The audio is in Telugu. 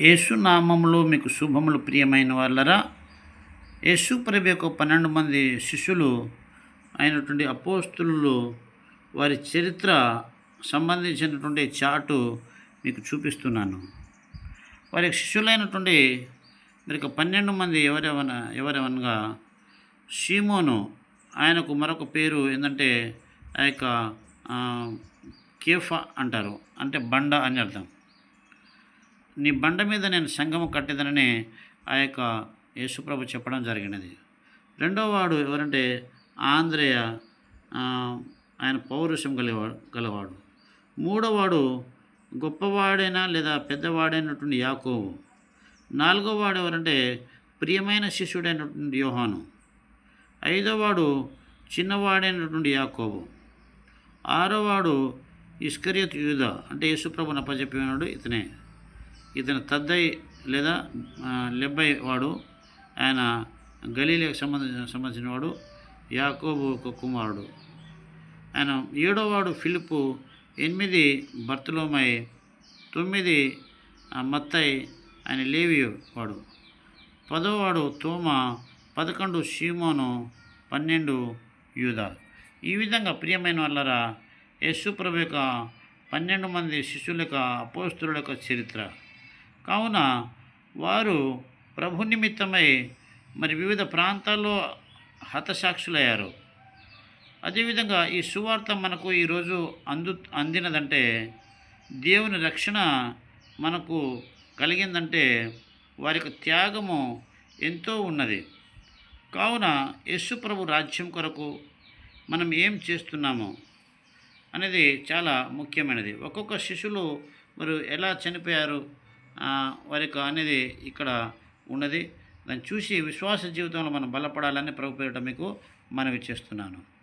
యేసునామంలో మీకు శుభములు ప్రియమైన వాళ్ళరా? యేసు ప్రభు యొక్క పన్నెండు మంది శిష్యులు అయినటువంటి అపోస్తులు వారి చరిత్ర సంబంధించినటువంటి చాటు మీకు చూపిస్తున్నాను. వారి శిష్యులైనటువంటి మరి పన్నెండు మంది ఎవరెవన ఎవరెవనగా? షీమోను ఆయనకు మరొక పేరు ఏంటంటే ఆ యొక్క కేఫా అంటారు. అంటే బండ అని అర్థం. నీ బండ మీద నేను సంఘము కట్టేదనని ఆ యొక్క యేసుప్రభు చెప్పడం జరిగినది. రెండో వాడు ఎవరంటే ఆంధ్రేయ ఆయన పౌరుషం గలవాడు. గలవాడు మూడోవాడు గొప్పవాడైనా లేదా పెద్దవాడైనటువంటి యాకోబు. నాలుగో వాడు ఎవరంటే ప్రియమైన శిష్యుడైనటువంటి యోహాను. ఐదోవాడు చిన్నవాడైనటువంటి యాకోబు. ఆరోవాడు ఇస్కరియత్ యూద అంటే యేసుప్రభుని అప్పచెప్పినాడు ఇతనే. ఇతను తద్దై లేదా లెబ్బై వాడు. ఆయన గలీలకు సంబంధించిన సంబంధించిన వాడు యాకోబు ఒక కుమారుడు. ఆయన ఏడోవాడు ఫిలిపు ఎనిమిది బర్తలోమై తొమ్మిది మత్తై ఆయన లేవి వాడు. పదోవాడు తోమ పదకొండు షీమోను పన్నెండు యూద. ఈ విధంగా ప్రియమైన వాళ్ళరా యేసుప్రభు యొక్క పన్నెండు మంది శిష్యుల యొక్క అపోస్తుల యొక్క చరిత్ర. కావున వారు ప్రభు నిమిత్తమై మరి వివిధ ప్రాంతాల్లో హతసాక్షులయ్యారు. అదేవిధంగా ఈ సువార్త మనకు ఈరోజు అందు అందినదంటే దేవుని రక్షణ మనకు కలిగిందంటే వారి యొక్క త్యాగము ఎంతో ఉన్నది. కావున యేసు ప్రభు రాజ్యం కొరకు మనం ఏం చేస్తున్నామో అనేది చాలా ముఖ్యమైనది. ఒక్కొక్క శిష్యులు మరి ఎలా చనిపోయారు ఆ, వారి యొక్క అనేది ఇక్కడ ఉన్నది. దాన్ని చూసి విశ్వాస జీవితంలో మనం బలపడాలని ప్రభు పేరిట మీకు మనవి చేస్తున్నాను.